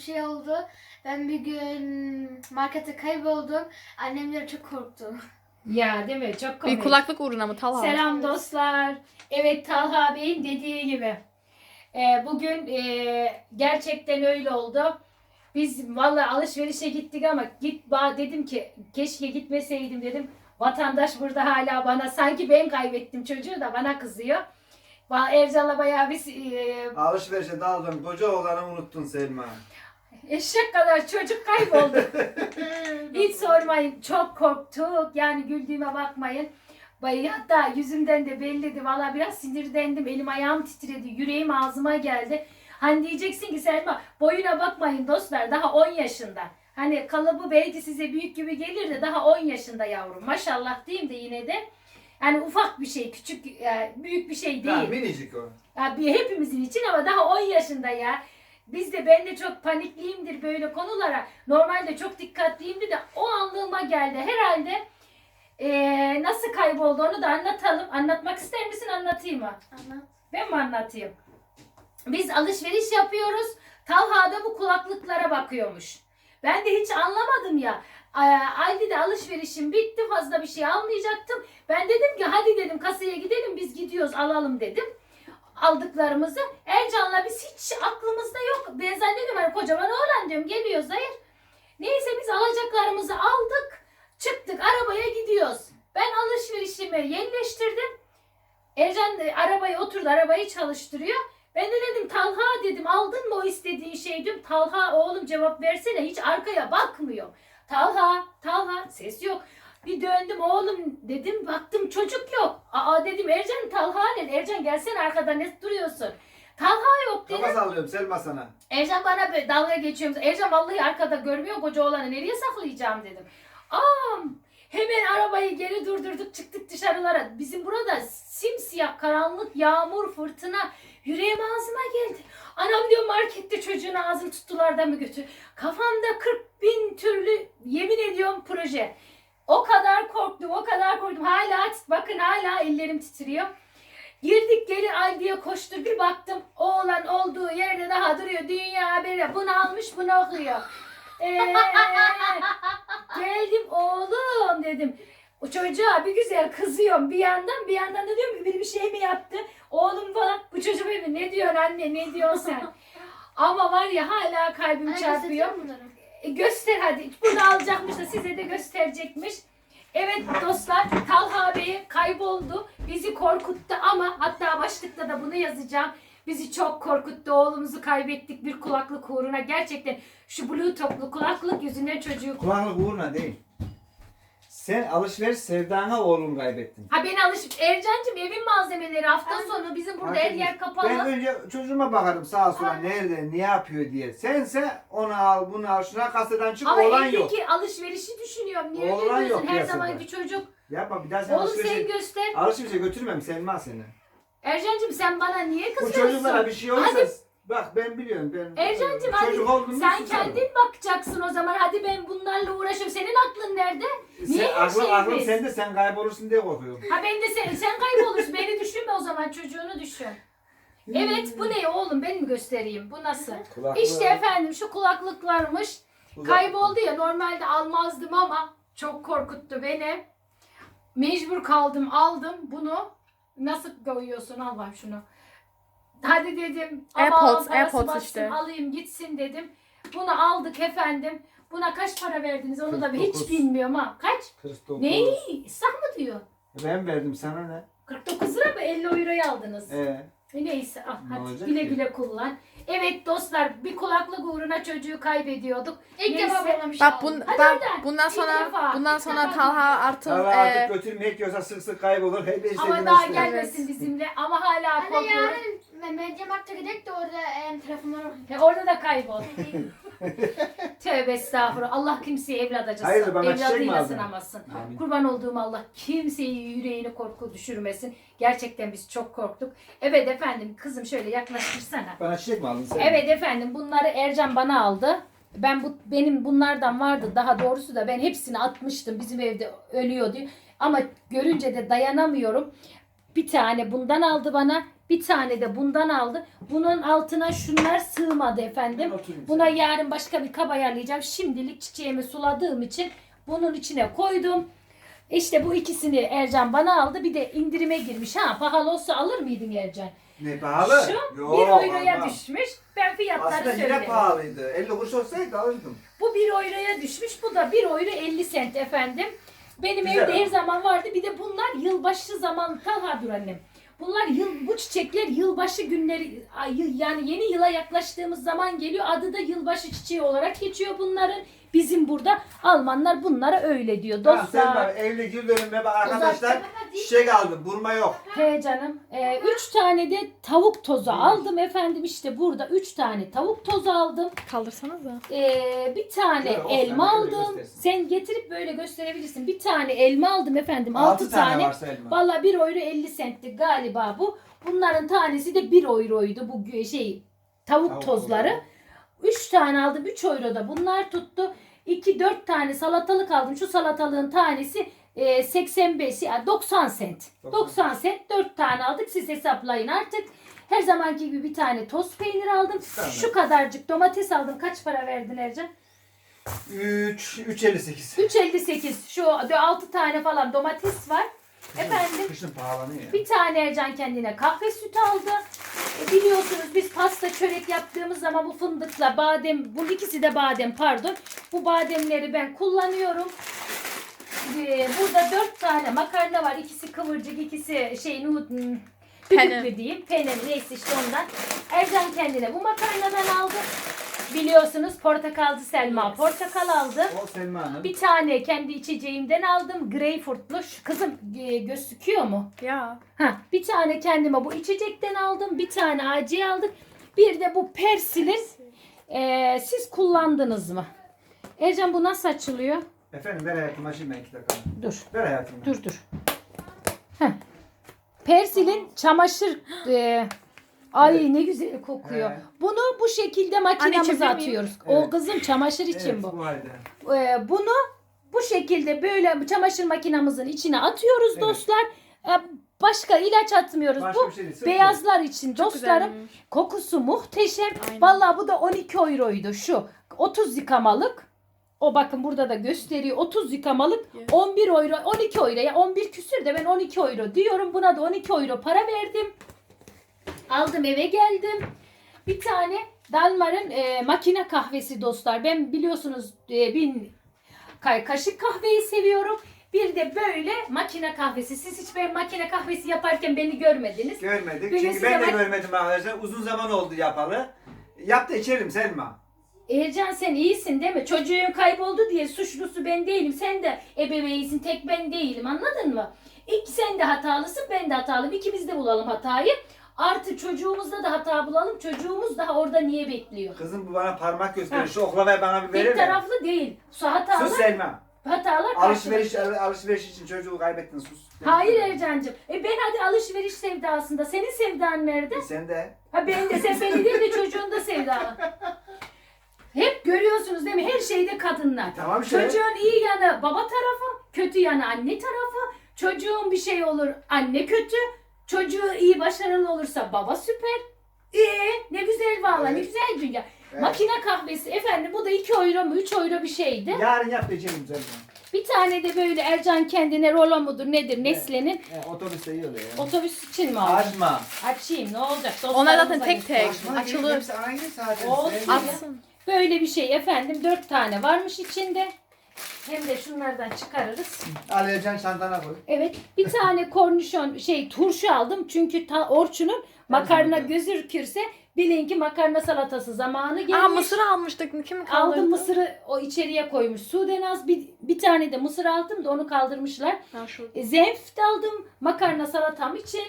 bir şey oldu. Ben bir gün markete kayboldum. Annemler çok korktu. Ya değil mi? Çok komik. Bir kulaklık uğruna mı Talha? Selam dostlar. Evet Talha Bey'in dediği gibi. Ee, bugün e, gerçekten öyle oldu. Biz vallahi alışverişe gittik ama git ba- dedim ki keşke gitmeseydim dedim. Vatandaş burada hala bana sanki ben kaybettim çocuğu da bana kızıyor. Ercan'la bayağı biz e, Alışverişe daldın. Koca oğlanı unuttun Selma. Eşek kadar çocuk kayboldu. Hiç sormayın. Çok korktuk. Yani güldüğüme bakmayın. Hatta yüzümden de belliydi. Valla biraz sinirlendim. Elim ayağım titredi. Yüreğim ağzıma geldi. Hani diyeceksin ki Selma boyuna bakmayın dostlar. Daha 10 yaşında. Hani kalıbı belki size büyük gibi gelir de daha 10 yaşında yavrum. Maşallah diyeyim de yine de. Yani ufak bir şey, küçük, e, büyük bir şey Ya değil. minicik o. Ya bir hepimizin için ama daha 10 yaşında ya. Biz de ben de çok panikliyimdir böyle konulara. Normalde çok dikkatliyimdir de o anlığıma geldi. Herhalde eee, nasıl kayboldu onu da anlatalım. Anlatmak ister misin anlatayım mı? Anlat. Ben mi anlatayım? Biz alışveriş yapıyoruz. Talha da bu kulaklıklara bakıyormuş. Ben de hiç anlamadım ya. Aldi'de alışverişim bitti. Fazla bir şey almayacaktım. Ben dedim ki hadi dedim kasaya gidelim biz gidiyoruz alalım dedim. Aldıklarımızı. Ercan'la biz hiç aklımızda yok. Ben zannediyorum hani kocaman oğlan diyorum geliyoruz hayır. Neyse biz alacaklarımızı aldık. Çıktık arabaya gidiyoruz. Ben alışverişimi yerleştirdim. Ercan arabayı oturdu arabayı çalıştırıyor. Ben de dedim Talha dedim aldın mı o istediğin şey diyorum. Talha oğlum cevap versene hiç arkaya bakmıyor. Talha Talha ses yok. Bir döndüm oğlum dedim baktım çocuk yok. Aa dedim Ercan Talha ne? Ercan gelsene arkada ne duruyorsun? Talha yok dedim. Kafa sallıyorum Selma sana. Ercan bana böyle dalga geçiyor. Ercan vallahi arkada görmüyor koca oğlanı nereye saklayacağım dedim. Am hemen arabayı geri durdurduk çıktık dışarılara. Bizim burada simsiyah karanlık yağmur fırtına yüreğim ağzıma geldi. Anam diyor markette çocuğun ağzını tuttular da mı götür. Kafamda 40 bin türlü yemin ediyorum proje. O kadar korktum o kadar korktum. Hala bakın hala ellerim titriyor. Girdik geri Aldi'ye koştur bir baktım oğlan olduğu yerde daha duruyor dünya haberi bunu almış bunu okuyor. Ee, geldim oğlum dedim. O çocuğa bir güzel kızıyorum bir yandan bir yandan da diyorum ki biri bir şey mi yaptı? Oğlum falan bu çocuk benim ne diyorsun anne ne diyorsun sen? Ama var ya hala kalbim çarpıyor. E, göster hadi. Bunu alacakmış da size de gösterecekmiş. Evet dostlar Talha Bey kayboldu. Bizi korkuttu ama hatta başlıkta da bunu yazacağım. Bizi çok korkuttu. Oğlumuzu kaybettik bir kulaklık uğruna. Gerçekten şu bluetoothlu kulaklık yüzünden çocuğu... Kulaklık uğruna değil. Sen alışveriş sevdana oğlum kaybettin. Ha beni alışıp Ercan'cığım evin malzemeleri hafta Ay, sonu bizim burada her yer kapalı. Ben önce çocuğuma bakarım sağa sola nerede ne yapıyor diye. Sense onu al bunu al şuna kasadan çık Ama olan yok. evdeki alışverişi düşünüyorum. Niye Oğlan öyle diyorsun? yok Her piyasada. zamanki çocuk. Yapma bir daha sen Oğlum sen alışverişe, göster. alışverişe götürmem Selma seni. Ercan'cığım sen bana niye Bu kızıyorsun? çocuklara bir şey olursa Hadi. Bak ben biliyorum ben Ercan'cığım hadi çocuk oldum mu sen susarım. kendin bakacaksın o zaman. Hadi ben bunlarla uğraşıyorum. Senin aklın nerede? Niye Sen, her şeyi aklım biz? sende sen kaybolursun diye korkuyorum. Ha ben de sen, sen kaybolursun. Beni düşünme o zaman çocuğunu düşün. Evet bu ne oğlum ben mi göstereyim? Bu nasıl? Kulaklığı İşte efendim şu kulaklıklarmış. uzak- Kayboldu ya normalde almazdım ama çok korkuttu beni. Mecbur kaldım aldım bunu. Nasıl koyuyorsun al bak şunu. Hadi dedim. aman AirPods, parası AirPods batsın, işte. Alayım gitsin dedim. Bunu aldık efendim. Buna kaç para verdiniz onu da hiç 49. bilmiyorum ha. Kaç? 49. Neyi? İslam mı diyor? Ben verdim sana ne? 49 lira mı 50 euroyu aldınız? Ee, E Neyse al, Ne hadi güle ki? güle kullan. Evet dostlar bir kulaklık uğruna çocuğu kaybediyorduk. İlk Neyse. defa bir şey Bak bun, Hadi bak bundan sonra defa, bundan sonra defa. Talha artık Talha e, artık götürmeye gidiyorsa sık sık kaybolur. Hep Ama daha gelmesin bizimle ama hala korkuyorum. Yarın Me- Mediamarkt'a gidelim de orada em, telefonları E, orada da kaybol. Tövbe estağfurullah. Allah kimseyi evlat acısın. Hayır, bana çiçek mi Evladıyla aldın? sınamasın. Amin. Kurban olduğum Allah kimseyi yüreğini korku düşürmesin. Gerçekten biz çok korktuk. Evet efendim kızım şöyle yaklaştırsana. Bana çiçek mi aldın sen? Evet efendim bunları Ercan bana aldı. Ben bu benim bunlardan vardı daha doğrusu da ben hepsini atmıştım. Bizim evde ölüyordu. Ama görünce de dayanamıyorum. Bir tane bundan aldı bana. Bir tane de bundan aldı. Bunun altına şunlar sığmadı efendim. Buna yarın başka bir kap ayarlayacağım. Şimdilik çiçeğimi suladığım için bunun içine koydum. İşte bu ikisini Ercan bana aldı. Bir de indirime girmiş. Ha pahalı olsa alır mıydın Ercan? Ne pahalı? Şu Yok, 1 euroya düşmüş. Ben fiyatları Aslında yine söyleyeyim. pahalıydı. 50 kuruş olsaydı alırdım. Bu 1 euroya düşmüş. Bu da 1 euro 50 sent efendim. Benim Güzel evde ama. her zaman vardı. Bir de bunlar yılbaşı zaman Talha dur annem. Bunlar yıl bu çiçekler yılbaşı günleri yani yeni yıla yaklaştığımız zaman geliyor. Adı da yılbaşı çiçeği olarak geçiyor bunların. Bizim burada Almanlar bunlara öyle diyor. Tamam sen Dostlar. bak evli gül dönüm bak arkadaşlar çiçek aldım. Burma yok. He canım. Ee, üç tane de tavuk tozu aldım efendim. İşte burada üç tane tavuk tozu aldım. Kaldırsanıza. Ee, bir tane Şöyle elma böyle aldım. göstersin. Sen getirip böyle gösterebilirsin. Bir tane elma aldım efendim. Altı, 6 tane, tane. varsa elma. Valla 1 euro 50 centti galiba bu. Bunların tanesi de 1 euroydu bu gü- şey tavuk, Tavuk tozları. 3 tane aldım 3 euro da bunlar tuttu. 2 4 tane salatalık aldım. Şu salatalığın tanesi e, 85 yani 90 sent. 90 90 sent 4 tane aldık. Siz hesaplayın artık. Her zamanki gibi bir tane toz peynir aldım. Tamam. Şu kadarcık domates aldım. Kaç para verdin Ercan? 3 3.58. 3.58. Şu 6 tane falan domates var. Efendim Kışın pahalanıyor. Bir tane Ercan kendine kahve sütü aldı. E, biliyorsunuz biz pasta çörek yaptığımız zaman bu fındıkla badem, bu ikisi de badem pardon. Bu bademleri ben kullanıyorum. E, burada dört tane makarna var. İkisi kıvırcık, ikisi şey Penne. düdüklü diyeyim. Penne neyse işte ondan. Ercan kendine bu makarnadan aldı. Biliyorsunuz portakalcı Selma portakal aldı. O Selma Hanım. Bir tane kendi içeceğimden aldım. Greyfurtlu. Şu kızım e, gözüküyor mu? Ya. Ha, bir tane kendime bu içecekten aldım. Bir tane acı aldık. Bir de bu Persil'in e, siz kullandınız mı? Ercan bu nasıl açılıyor? Efendim ver hayatım açayım ben 2 dakika. Dur. Ver hayatım. Dur dur. Heh. Persil'in çamaşır e, Ay Evet. ne güzel kokuyor. Evet. Bunu bu şekilde makinemize içebilir miyim? atıyoruz. Evet. O kızım çamaşır için Evet bu. bu halde. Ee, bunu bu şekilde böyle çamaşır makinamızın içine atıyoruz Evet. dostlar. Ee, Başka ilaç atmıyoruz. Başka bu bir şey değil. sırf beyazlar için Çok dostlarım. güzelmiş. Kokusu muhteşem. Aynen. Vallahi bu da 12 euroydu şu. 30 yıkamalık. O bakın burada da gösteriyor. 30 yıkamalık Yes. 11 euro 12 euro ya 11 küsür de ben 12 euro diyorum. Buna da 12 euro para verdim. Aldım eve geldim. Bir tane Dalmar'ın e, makine kahvesi dostlar. Ben biliyorsunuz e, bin ka- kaşık kahveyi seviyorum. Bir de böyle makine kahvesi. Siz hiç ben makine kahvesi yaparken beni görmediniz. Görmedik. Birisi Çünkü ben de görmedim arkadaşlar. Uzun zaman oldu yapalı. Yap da içelim Selma. Ercan sen iyisin değil mi? Çocuğun kayboldu diye suçlusu ben değilim. Sen de ebeveynsin tek ben değilim anladın mı? İlk sen de hatalısın ben de hatalıyım. İkimiz de bulalım hatayı. Artı çocuğumuzda da hata bulalım. Çocuğumuz daha orada niye bekliyor? Kızım bu bana parmak gösteriyor. Şu oklavayı bana bir verir Tek mi? taraflı değil. Su hatalar, Sus Selma. hatalar Alışveriş karşılıklı. alışveriş için çocuğu kaybettin sus. Hayır Ercan'cığım. E ben hadi alışveriş sevdasında. Senin sevdan nerede? Sen de. Ha ben de sen beni değil de çocuğun da sevdalı. Hep görüyorsunuz değil mi? Her şeyde kadınlar. Tamam işte. Çocuğun iyi yanı baba tarafı, kötü yanı anne tarafı. Çocuğun bir şey olur anne kötü. Çocuğu iyi başarılı olursa baba süper. Ee, ne güzel valla ne Evet. güzel dünya. Evet. Makine kahvesi efendim bu da 2 euro mu 3 euro bir şeydi. Yarın yap içelim Selma. Bir tane de böyle Ercan kendine rolo mudur nedir Nestle'nin He, otobüste iyi oluyor ya. otobüs için mi aldın? Açma. Açayım ne olacak? Onlar zaten Dostlarımıza tek tek. Açma. Açılır. Hepsi aynı zaten. Olsun. Atsın. Böyle bir şey efendim dört tane varmış içinde. Hem de şunlardan çıkarırız. Al Ercan çantana koy. Evet bir tane kornişon şey turşu aldım. Çünkü ta, Orçun'un makarna gözükürse bilin ki makarna salatası zamanı gelmiş. Aa mısır almıştık. Kim kaldırdı? Aldım mısırı o içeriye koymuş. Sudenaz bir, bir tane de mısır aldım da onu kaldırmışlar. Ha, şu. E, Zenf de aldım makarna salatam için.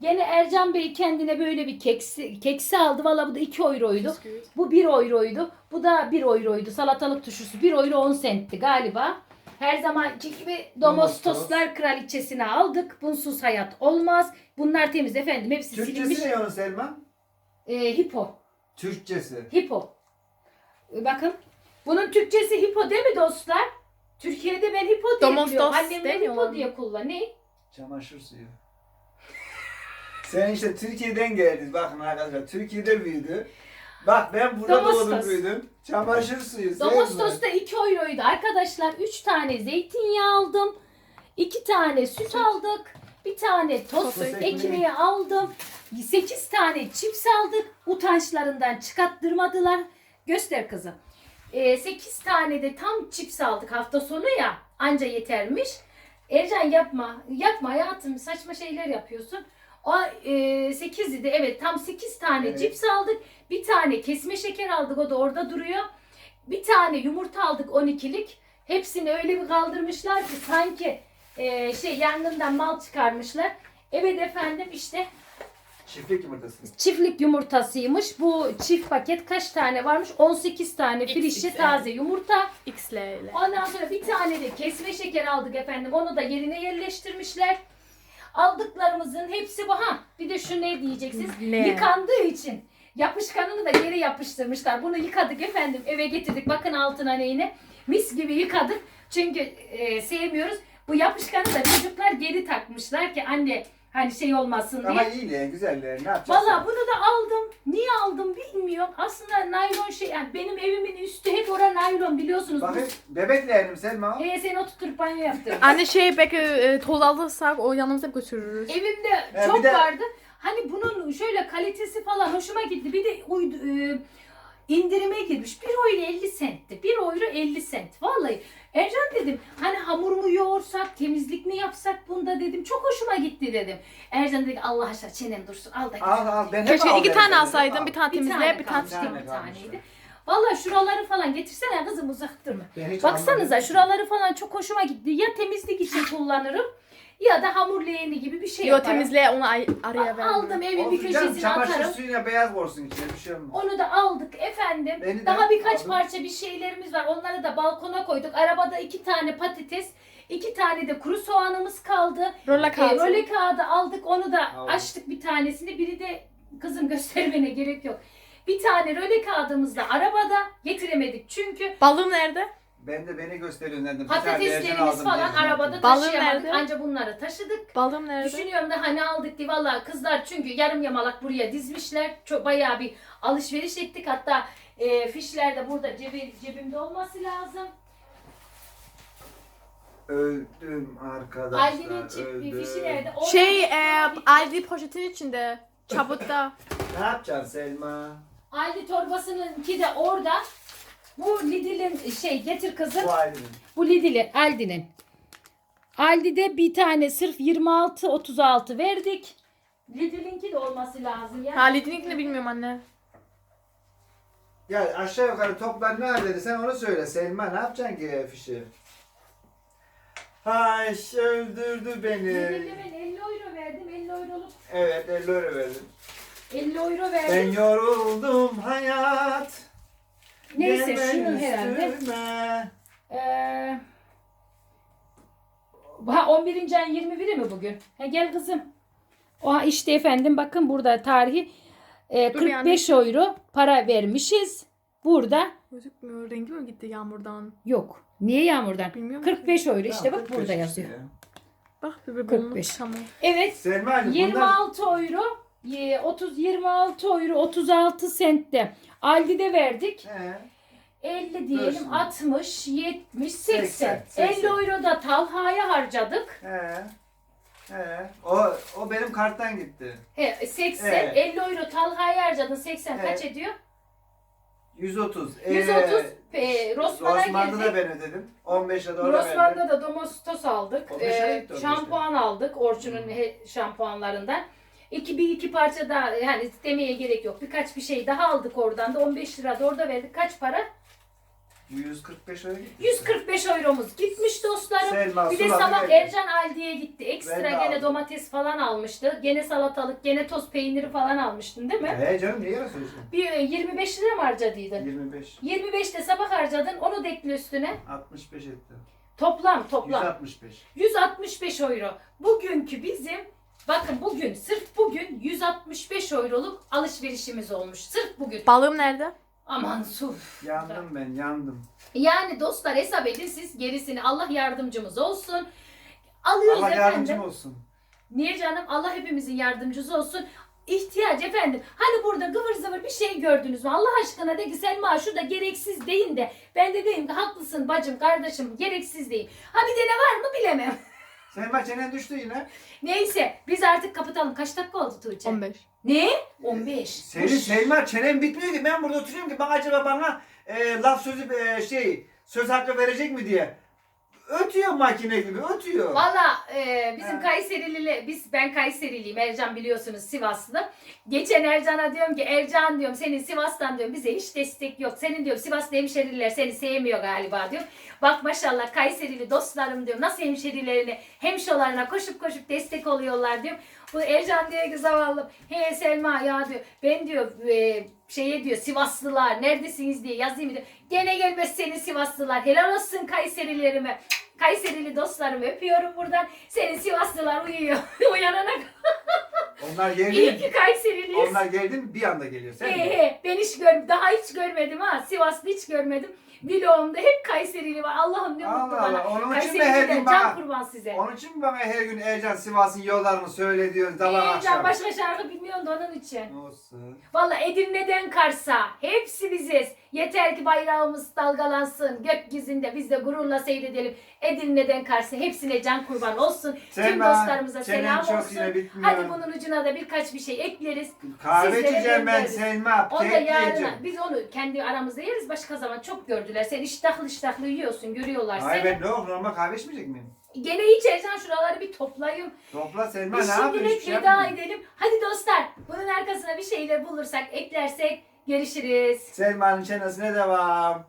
Gene Ercan Bey kendine böyle bir keksi, keksi aldı. Valla bu da 2 euroydu. Bisküvit. Bu 1 euroydu. Bu da 1 euroydu. Salatalık turşusu 1 euro 10 sentti galiba. Her zamanki gibi Domostoslar kraliçesini aldık. Bunsuz hayat olmaz. Bunlar temiz efendim. Hepsi silinmiş. Türkçesi ne onun Selma? Ee, hipo. Türkçesi. Hipo. Ee, bakın. Bunun Türkçesi hipo değil mi dostlar? Türkiye'de ben hipo diye Domostos biliyorum. Annem de demiyorlar hipo mı? diye kullan. Ne? Çamaşır suyu. Sen işte Türkiye'den geldin. Bakın arkadaşlar Türkiye'de büyüdü. Bak ben burada Domestos. doğdum büyüdüm. Çamaşır suyu. Domestos'ta 2 euroydu. Arkadaşlar 3 tane zeytinyağı aldım. 2 tane süt aldık. Bir tane tost ekmeği. ekmeği aldım. 8 tane çips aldık. Utançlarından çıkarttırmadılar. Göster kızım. 8 tane de tam çips aldık hafta sonu ya. Anca yetermiş. Ercan yapma. Yapma hayatım. Saçma şeyler yapıyorsun. O 8 idi. Evet tam 8 tane Evet. cips aldık. Bir tane kesme şeker aldık. O da orada duruyor. Bir tane yumurta aldık 12'lik. Hepsini öyle bir kaldırmışlar ki sanki e, şey yangından mal çıkarmışlar. Evet efendim işte Çiftlik yumurtası. çiftlik yumurtasıymış. Bu çift paket kaç tane varmış? 18 tane XXL. taze yumurta. İle. Ondan sonra bir tane de kesme şeker aldık efendim. Onu da yerine yerleştirmişler. Aldıklarımızın hepsi bu. Ha bir de şu ne diyeceksiniz? Ne? Yıkandığı için. Yapışkanını da geri yapıştırmışlar. Bunu yıkadık efendim. Eve getirdik. Bakın altına neyine. Mis gibi yıkadık. Çünkü e, sevmiyoruz. Bu yapışkanı da çocuklar geri takmışlar ki anne hani şey olmasın diye. Ama iyi ne güzel ne yapacaksın? Valla bunu da aldım. Niye aldım bilmiyorum. Aslında naylon şey yani benim evimin üstü hep ora naylon biliyorsunuz. Bakın bebeklerim Selma. Ee, seni oturtup banyo yaptırdım. Anne şey belki e, toz alırsak o yanımıza götürürüz. Evimde He, çok bir de- vardı. Hani bunun şöyle kalitesi falan hoşuma gitti. Bir de uydu, e, indirime girmiş. 1 euro 50 sentti. 1 euro 50 sent. Vallahi Ercan dedim hani hamur mu yoğursak, temizlik mi bunda dedim. Çok hoşuma gitti dedim. Ercan dedi ki, Allah aşkına çenem dursun al da Al al ben hep Keşke al iki dedim, tane hep alsaydın. al. Bir tane Bir temizle, tane bir tane tane bir taneydi. Valla şuraları falan getirsene kızım uzak durma. Ben hiç Baksanıza almadım. şuraları falan çok hoşuma gitti. Ya temizlik için kullanırım ya da hamur leğeni gibi bir şey Yo yaparım. temizle onu ay- araya ver. Aldım evin bir Olsun canım, köşesine çamaşır atarım. suyuna beyaz olsun içine bir şey olmaz. Onu da aldık efendim. Beni de Daha birkaç aldım. parça bir şeylerimiz var. Onları da balkona koyduk. Arabada iki tane patates, iki tane de kuru soğanımız kaldı. Rolla E, kağıdı. röle kağıdı aldık. Onu da Aldım. açtık bir tanesini. Biri de kızım göstermene gerek yok. Bir tane röle kağıdımız da arabada getiremedik çünkü Balığım nerede? Ben de beni gösteriyorum dedim. Patateslerimiz falan arabada Balığın taşıyamadık. nerede? Anca bunları taşıdık. Balığım nerede? Düşünüyorum da hani aldık diye valla kızlar çünkü yarım yamalak buraya dizmişler. Çok bayağı bir alışveriş ettik. Hatta e, fişler de burada cebi, cebimde olması lazım. Öldüm arkadaşlar. Aldi'nin çift bir fişi nerede? Orada Şey e, Aldi poşetin içinde. Çabukta. Ne yapacaksın Selma? Aldi torbasınınki de orada. Bu Lidl'in şey getir kızım. Bu Aldi'nin. Bu Lidl'in Aldi'nin. Aldi'de bir tane sırf 26 36 verdik. Lidl'inki de olması lazım ya. Halid'inkini bilmiyorum anne. Ya aşağı yukarı toplar ne dedi sen onu söyle Selma ne yapacaksın ki fişi? Ay öldürdü beni. Lidl'e ben 50 euro verdim. 50 euroluk Evet 50 euro verdim. 50 euro Ben verdim. yoruldum hayat. Neyse Gelme şunu herhalde. üstüme. Ee, ha 11. ayın 21'i mi bugün? Ha, gel kızım. Oha işte efendim bakın burada tarihi e, Dur bir 45 euro para vermişiz. Burada Gözükmüyor. Rengi mi gitti yağmurdan? yok. Niye yağmurdan? Bilmiyorum. 45 euro işte bak 45 burada yazıyor. ya. Bak bir bir 45. Tamam. Evet Selma'cığım bunlar 26 euro e, 30 26 euro 36 sentte Aldi'de verdik. He. 50 diyelim Dursun. 60 70 80. 80, 50 80. euro da Talha'ya harcadık. He. He. O, o benim karttan gitti. He, 80 Evet. 50 euro Talha'ya harcadın 80 kaç Evet. ediyor? 130. 130 e, Rosman'a Rosman'da da girdik. ben ödedim. 15'e doğru verdim. Rosman'da da Domestos aldık. O beşe Ee, gitti şampuan aldık. Orçun'un he- şampuanlarından. İki, bir iki parça daha yani demeye gerek yok. Birkaç bir şey daha aldık oradan da 15 lira da orada verdik. Kaç para? 145 euro gitti. 145 euromuz gitmiş dostlarım. Selma Bir de sabah verdi. Ercan Aldi'ye gitti. Ekstra Ben de gene aldım. domates falan almıştı. Gene salatalık, gene toz peyniri falan almıştın değil mi? He canım niye yalan söylüyorsun? Bir e, 25 lira mı harcadıydın? 25. 25 de sabah harcadın. Onu da ekle üstüne. 65 etti. Toplam toplam. 165. 165 euro. Bugünkü bizim bakın bugün sırf bugün 165 euroluk alışverişimiz olmuş. Sırf bugün. Balığım nerede? Aman su. Yandım ben yandım. Yani dostlar hesap edin siz gerisini Allah yardımcımız olsun. Alıyoruz Allah efendim. yardımcım olsun. Niye canım? Allah hepimizin yardımcısı olsun. İhtiyaç efendim. Hani burada gıvır zıvır bir şey gördünüz mü? Allah aşkına de ki Selma şu da gereksiz deyin de. Ben de deyim ki haklısın bacım kardeşim gereksiz deyin. Ha bir de ne var mı bilemem. Selma çenen düştü yine. Neyse biz artık kapatalım. Kaç dakika oldu Tuğçe? 15. Ne? 15. Senin Selma çenen bitmiyor ki. Ben burada oturuyorum ki bak acaba bana e, laf sözü e, şey söz hakkı verecek mi diye. Ötüyor makine gibi ötüyor. Valla e, bizim Ha. Kayserili, biz ben Kayseriliyim. Ercan biliyorsunuz Sivaslı. Geçen Ercan'a diyorum ki Ercan diyorum senin Sivas'tan diyorum bize hiç destek yok. Senin diyorum Sivaslı hemşeriler seni sevmiyor galiba diyorum. Bak maşallah Kayserili dostlarım diyorum. Nasıl hemşerilerine, hemşolarına koşup koşup destek oluyorlar diyorum. Bu Ercan diyor ki zavallım. He Selma ya diyor. Ben diyor e, şeye diyor Sivaslılar neredesiniz diye yazayım diyor. Gene gelmez senin Sivaslılar. Helal olsun Kayserilerime. Kayserili dostlarımı öpüyorum buradan. Senin Sivaslılar uyuyor. Uyanana. Onlar geldi. İyi ki Kayseriliyiz. Onlar geldi mi bir anda geliyor. Sen He mi? he. Ben hiç gör, daha hiç görmedim ha. Sivaslı hiç görmedim. Vlogumda hep Kayserili var. Allah'ım ne mutlu Allah bana. Allah. Onun için mi her Kayseri'den gün can bana kurban size. onun için mi bana her gün Ercan Sivas'ın yollarını söyle diyor sabah Ee, can akşam. başka şarkı bilmiyorsun da onun için. Olsun. Valla Edirne'den Kars'a hepsi biziz. Yeter ki bayrağımız dalgalansın gökyüzünde biz de gururla seyredelim. Edirne'den Kars'a hepsine can kurban olsun. Tüm Selma, dostlarımıza çenen selam çok olsun. yine bitmiyor. Hadi bunun ucuna da birkaç bir şey ekleriz. Kahve Sizlere içeceğim ben göndeririz. Selma. O da Kek yarın yiyeceğim. biz onu kendi aramızda yeriz. Başka zaman çok gördüler. Sen iştahlı iştahlı yiyorsun görüyorlar Hayır seni. ben ne olur normal kahve içmeyecek miyim? Gene hiç Ercan şuraları bir toplayayım. Topla Selma Biz ne yapıyorsun? şimdilik Hiçbir şey veda edelim. Hadi dostlar bunun arkasına bir şeyler bulursak eklersek görüşürüz. Selma'nın çenesine devam.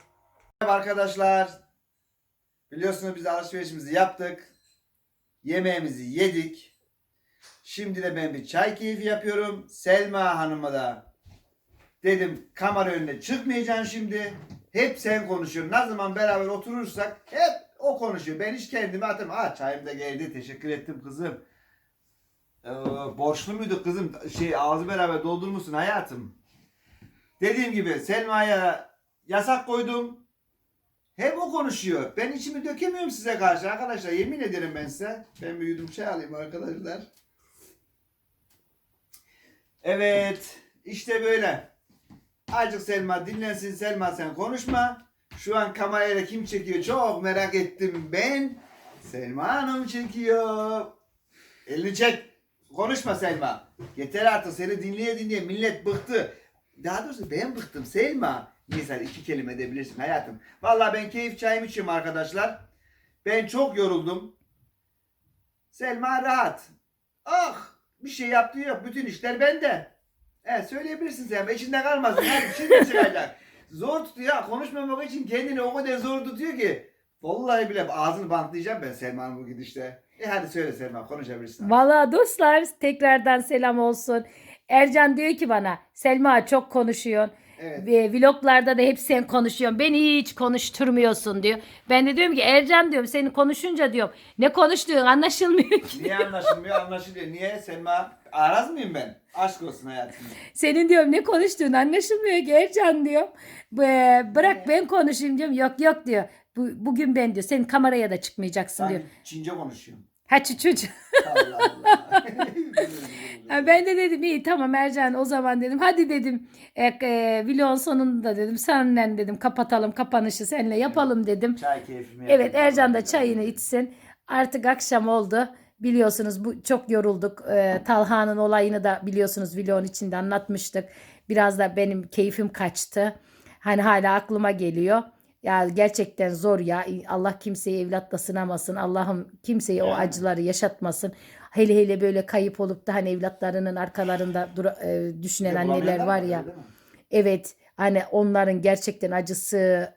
Merhaba arkadaşlar. Biliyorsunuz biz alışverişimizi yaptık. Yemeğimizi yedik. Şimdi de ben bir çay keyfi yapıyorum. Selma Hanım'a da dedim kamera önüne çıkmayacaksın şimdi. Hep sen konuşuyorsun. Ne zaman beraber oturursak hep o konuşuyor. Ben hiç kendimi atım. Ha çayım da geldi. Teşekkür ettim kızım. Ee, borçlu muydu kızım? Şey ağzı beraber doldurmuşsun hayatım. Dediğim gibi Selma'ya yasak koydum. Hep o konuşuyor. Ben içimi dökemiyorum size karşı arkadaşlar. Yemin ederim ben size. Ben bir yudum çay alayım arkadaşlar. Evet. işte böyle. Azıcık Selma dinlensin. Selma sen konuşma. Şu an kamerayla kim çekiyor çok merak ettim ben. Selma Hanım çekiyor. Elini çek. Konuşma Selma. Yeter artık seni dinleye dinleye millet bıktı. Daha doğrusu ben bıktım Selma. Misal iki kelime edebilirsin hayatım. Vallahi ben keyif çayımı içiyorum arkadaşlar. Ben çok yoruldum. Selma rahat. Ah bir şey yaptığı yok. Bütün işler bende. Evet söyleyebilirsin Selma. İçinde kalmasın. Her şey çıkacak. Zor tutuyor. Konuşmamak için kendini o kadar zor tutuyor ki. Vallahi bile ağzını bantlayacağım ben Selma'nın bu gidişte. E hadi söyle Selma konuşabilirsin. Valla dostlar tekrardan selam olsun. Ercan diyor ki bana Selma çok konuşuyorsun. Evet. Ve vloglarda da hep sen konuşuyorsun. Beni hiç konuşturmuyorsun diyor. Ben de diyorum ki Ercan diyorum senin konuşunca diyorum. Ne konuştuğun anlaşılmıyor ki. Niye anlaşılmıyor? Anlaşılıyor. Niye Selma? Araz mıyım ben? Aşk olsun hayatım. Senin diyorum ne konuştuğun anlaşılmıyor ki Ercan diyor. "Ee, Bırak ben konuşayım diyorum. Yok yok diyor. Bu, bugün ben diyor. Senin kameraya da çıkmayacaksın diyor. Ben Çince konuşuyorum. Ha çocuğum. Allah Allah. Ha, Ben de dedim iyi tamam Ercan o zaman dedim hadi dedim e, e, vlogun sonunda dedim senle dedim kapatalım kapanışı seninle yapalım dedim. Çay keyfimi Evet yapayım. Ercan da çayını içsin. Artık akşam oldu. Biliyorsunuz bu çok yorulduk. Ee, Talha'nın olayını da biliyorsunuz vlogun içinde anlatmıştık. Biraz da benim keyfim kaçtı. Hani hala aklıma geliyor. Ya gerçekten zor ya. Allah kimseyi evlatla sınamasın. Allah'ım kimseye o acıları yaşatmasın. Hele hele böyle kayıp olup da hani evlatlarının arkalarında dura- e, düşünen anneler var ya. Evet hani onların gerçekten acısı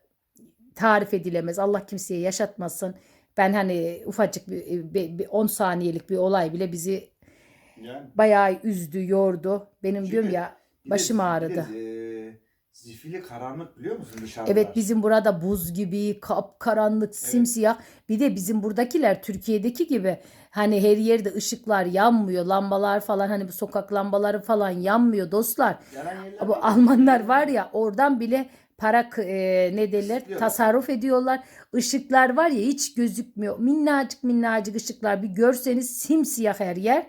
tarif edilemez. Allah kimseye yaşatmasın. Ben hani ufacık bir, bir, bir 10 saniyelik bir olay bile bizi Yani. bayağı üzdü, yordu. Benim Çünkü diyorum ya Bir de- başım bir de, ağrıdı. e, zifiri karanlık biliyor musun dışarıda? Evet bizim burada buz gibi, kapkaranlık, simsiyah. Bir de bizim buradakiler Türkiye'deki gibi hani her yerde ışıklar yanmıyor, lambalar falan hani bu sokak lambaları falan yanmıyor dostlar. Bu. Almanlar var ya oradan bile para e, ne derler tasarruf ediyorlar. Işıklar var ya hiç gözükmüyor. Minnacık minnacık ışıklar bir görseniz simsiyah her yer.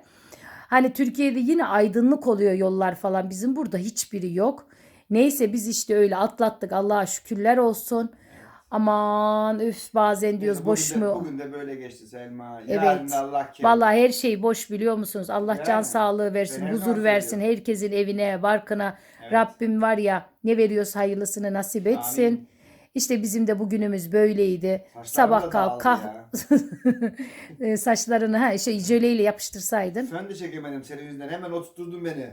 Hani Türkiye'de yine aydınlık oluyor yollar falan. Bizim burada hiçbiri yok. Neyse biz işte öyle atlattık. Allah'a şükürler olsun. Aman üf bazen diyoruz Bugün boş de- mu? Bugün de böyle geçti Selma. Evet. Yarın Allah kerim. Vallahi her şey boş biliyor musunuz? Allah can Yani, sağlığı versin, huzur versin herkesin evine, barkına. Evet. Rabbim var ya ne veriyorsa hayırlısını nasip etsin. Amin. İşte bizim de bugünümüz böyleydi. Saçlarım Sabah kalk kah ya. E, saçlarını ha şey jöleyle yapıştırsaydın. Fön de çekemedim senin yüzünden. Hemen oturtturdun beni.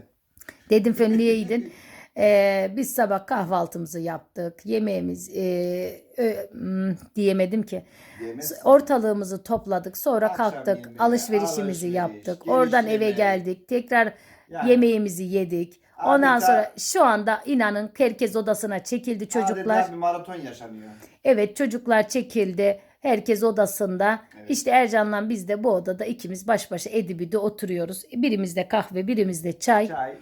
Dedim fönleyeydin. Ee, biz sabah kahvaltımızı yaptık. Yemeğimiz e, ö- hmm, diyemedim ki. Diyemez. Ortalığımızı topladık. Sonra Akşam kalktık. yemeği, Alışverişimizi alışveriş, yaptık. Oradan eve geldik. Tekrar Yani yemeğimizi yedik. Ondan adeta- sonra şu anda inanın herkes odasına çekildi çocuklar. Adeta bir maraton yaşanıyor. Evet çocuklar çekildi. Herkes odasında. Evet. İşte Ercan'la biz de bu odada ikimiz baş başa edibide oturuyoruz. Birimizde kahve, birimizde çay. Çay.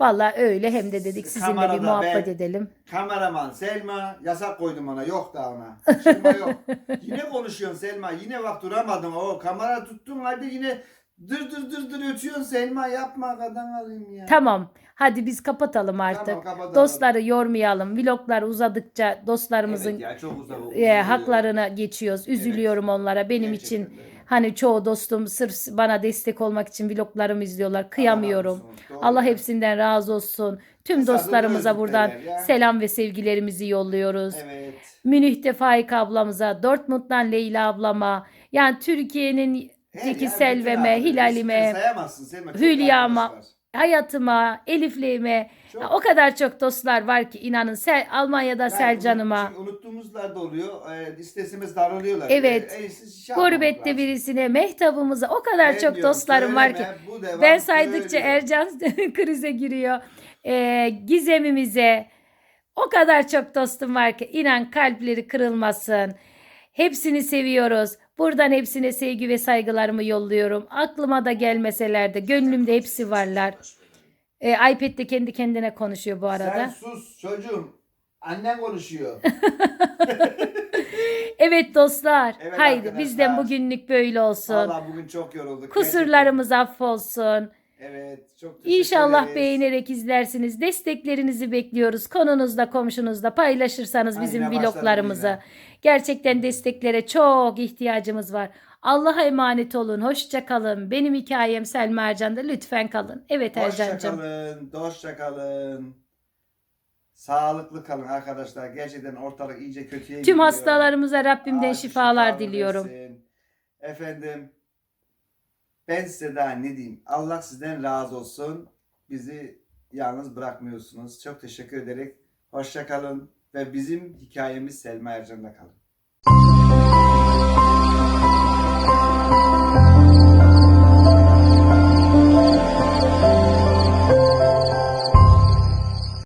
Vallahi öyle hem de dedik sizinle bir Kamerada muhabbet ben- edelim. Kameraman Selma yasak koydum ona yok da ona. Selma yok. Yine konuşuyorsun Selma. Yine bak duramadın. O kamera tuttun halde yine dır dır dır dır ötüyorsun Selma yapma kadın alayım ya. Tamam. Hadi biz kapatalım artık. Tamam, kapatalım. Dostları yormayalım. Vloglar uzadıkça dostlarımızın Evet ya, çok uzak. e, haklarına geçiyoruz. Üzülüyorum onlara. Benim için Gerçekten de. hani çoğu dostum sırf bana destek olmak için vloglarımı izliyorlar. Kıyamıyorum. Olsun. Doğru Allah hepsinden razı olsun. Tüm Kısadır dostlarımıza buradan ya. selam ve sevgilerimizi yolluyoruz. Evet. Münih'te Faik ablamıza, Dortmund'dan Leyla ablama, yani Türkiye'nin Yer Selve'me. Hilal'ime, Hülya'ma, hayatıma, Elif'liğime Çok. o kadar çok dostlar var ki inanın Sel, Almanya'da Yani Selcan'ıma, unut- Unuttuğumuzlar da oluyor. E, listesimiz daralıyorlar. Evet. E, e, şey gurbette birisine, Mehtap'ımıza o kadar Ben çok diyorum, dostlarım var ki. Ben saydıkça söylüyor. Ercan krize giriyor. Ee, gizemimize o kadar çok dostum var ki inan kalpleri kırılmasın. Hepsini seviyoruz. Buradan hepsine sevgi ve saygılarımı yolluyorum. Aklıma da gelmeseler de gönlümde hepsi varlar. Ee, iPad'de kendi kendine konuşuyor bu Sen arada. sus çocuğum. Annen konuşuyor. Evet dostlar. Evet haydi arkadaşlar. bizden bugünlük böyle olsun. Vallahi bugün çok yorulduk. Kusurlarımız affolsun. Evet. Çok teşekkür İnşallah ederiz. beğenerek izlersiniz. Desteklerinizi bekliyoruz. Konunuzda, komşunuzda paylaşırsanız bizim Aynen, vloglarımızı. Gerçekten desteklere çok ihtiyacımız var. Allah'a emanet olun. Hoşça kalın. Benim hikayem Selma Ercan'da. Lütfen kalın. Evet Hoşça Ercan'cığım. kalın. Hoşça kalın. Sağlıklı kalın arkadaşlar. Gerçekten ortalık iyice kötüye gidiyor. Tüm hastalarımıza Rabbimden şifalar şifalar diliyorum. versin. Efendim ben size daha ne diyeyim. Allah sizden razı olsun. Bizi yalnız bırakmıyorsunuz. Çok teşekkür ederek hoşça kalın ve bizim hikayemiz Selma Ercan'da kalın.